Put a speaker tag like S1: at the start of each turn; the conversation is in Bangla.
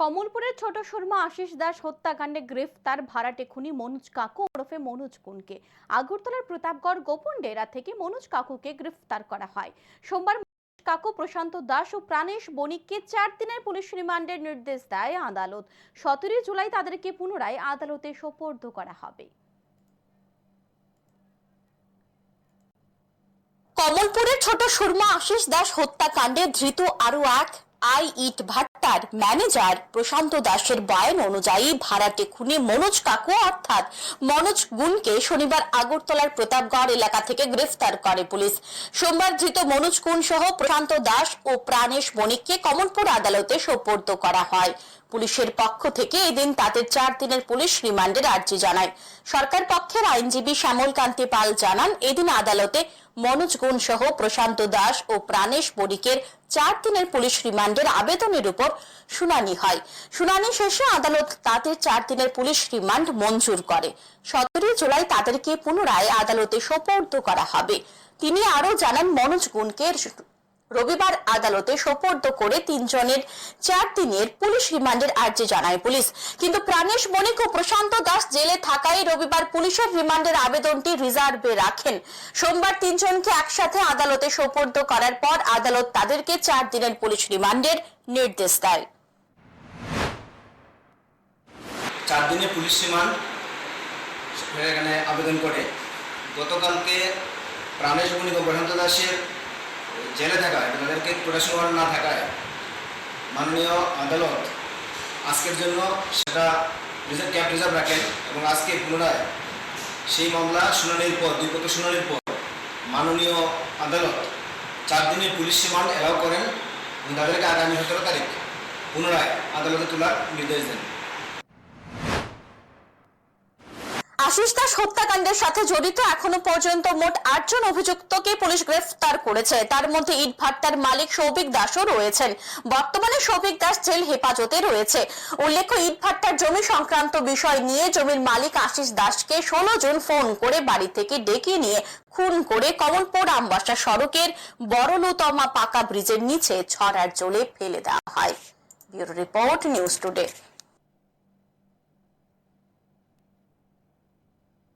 S1: কমলপুরের ছোট সুরমা আশিস দাস হত্যাকাণ্ডে গ্রেফতার ভাড়াটে খুনি মনোজ কাকু ওরফে মনোজ কুনকে। আগরতলার প্রতাপগড় গোপন ডেরা থেকে মনোজ কাকুকে গ্রেফতার করা হয়। সোমবার কাকু, প্রশান্ত দাস ও প্রাণেশ বণিককে চার দিনের পুলিশ রিমান্ডের নির্দেশ দেয় আদালত। সতেরোই জুলাই তাদেরকে পুনরায় আদালতে সোপর্দ করা হবে।
S2: কমলপুরের ছোট সুরমা আশিস দাস হত্যাকাণ্ডে ধৃত আরও এক আই ইট ভাট্টার ম্যানেজার প্রশান্ত দাসের বয়ান অনুযায়ী ভাড়াটে খুনে মনোজ কাকু অর্থাৎ মনোজ গুণকে শনিবার আগরতলার প্রতাপগড় এলাকা থেকে গ্রেফতার করে পুলিশ। সোমবার ধৃত মনোজ গুণ সহ প্রশান্ত দাস ও প্রাণেশ বণিককে কমলপুর আদালতে সোপর্দ করা হয়। পুলিশের পক্ষ থেকে এদিন তাদের চার দিনের পুলিশ রিমান্ডের আর্জি জানায়। সরকার পক্ষের আইনজীবী শ্যামল কান্তি পাল জানান, এদিন আদালতে মনোজ গুণ সহ প্রশান্ত দাস ও প্রাণেশ বণিকের চার দিনের পুলিশ রিমান্ডের আবেদনের উপর শুনানি হয়। শুনানি শেষে আদালত তাদের চার দিনের পুলিশ রিমান্ড মঞ্জুর করে। সতেরোই জুলাই তাদেরকে পুনরায় আদালতে সোপর্দ করা হবে। তিনি আরও জানান, মনোজ গুণকে রবিবার আদালতে সোপর্দ করে তিনজনের চার দিনের পুলিশ রিমান্ডের আর্জি জানায় পুলিশ। কিন্তু প্রাণেশ বণিক ও প্রশান্ত দাস জেলে থাকায় রবিবার পুলিশের রিমান্ডের আবেদনটি রিজার্ভে রাখেন। সোমবার তিনজনকে একসাথে আদালতে সোপর্দ করার পর আদালত তাদেরকে চার দিনের পুলিশ রিমান্ডের নির্দেশ দেয়।
S3: চার দিনে পুলিশ রিমান্ড এখানে আবেদন করে। গতকালকে প্রাণেশ বণিক ও প্রশান্ত দাসের জেলে থাকায়, তাদেরকে ওয়ারেন্ট না থাকায় মাননীয় আদালত আজকের জন্য সেটা রিজার্ভ ক্যাব রিজার্ভ রাখেন এবং আজকে পুনরায় সেই মামলা শুনানির পর দুই পক্ষ শুনানির পর মাননীয় আদালত চার দিনের পুলিশ রিমান্ড অ্যালাউ করেন এবং তাদেরকে আগামী সতেরো তারিখ পুনরায় আদালতে তোলার নির্দেশ দেন।
S2: আশিস দাস হত্যাকাণ্ডের সাথে জড়িত এখনও পর্যন্ত মোট আটজন অভিযুক্তকে পুলিশ গ্রেফতার করেছে। তার মধ্যে ইট মালিক সৌভিক দাসও রয়েছেন। বর্তমানে সৌভিক দাস জেল হেফাজতে রয়েছে। উল্লেখ্য, ইট জমি সংক্রান্ত বিষয় নিয়ে জমির মালিক আশিস দাসকে ষোলো জন ফোন করে বাড়ি থেকে ডেকে নিয়ে খুন করে কমলপুর আমবাসা সড়কের বড়লুতমা পাকা ব্রিজের নিচে ছড়ার জলে ফেলে দেওয়া হয়। Bureau report, news today.